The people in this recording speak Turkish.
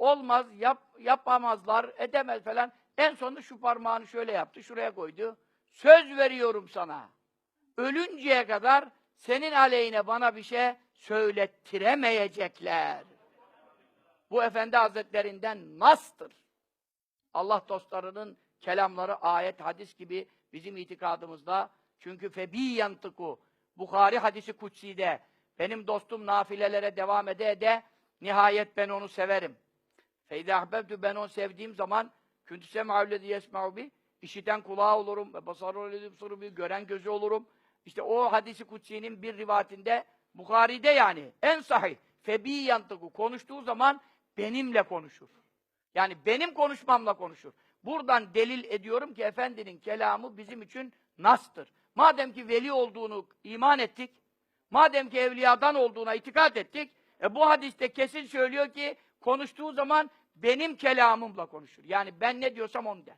olmaz, yap, yapamazlar, edemez falan. En sonunda şu parmağını şöyle yaptı, şuraya koydu. Söz veriyorum sana. Ölünceye kadar senin aleyhine bana bir şey söylettiremeyecekler. Bu Efendi Hazretlerinden nastır. Allah dostlarının kelamları ayet, hadis gibi bizim itikadımızda. Çünkü febi yantıku Bukhari hadisi kutsi'de benim dostum nafilelere devam ede ede nihayet ben onu severim. Feyde ahbebtü ben onu sevdiğim zaman küntüse ma'ullezi yesma'u bi işiten kulağı olurum ve basarı bi gören gözü olurum. İşte o hadisi kutsi'nin bir rivayetinde Bukhari'de yani en sahih febi yantıku konuştuğu zaman benimle konuşur. Yani benim konuşmamla konuşur. Buradan delil ediyorum ki efendinin kelamı bizim için nastır. Madem ki veli olduğunu iman ettik, madem ki evliyadan olduğuna itikat ettik, e bu hadiste kesin söylüyor ki konuştuğu zaman benim kelamımla konuşur. Yani ben ne diyorsam onu der.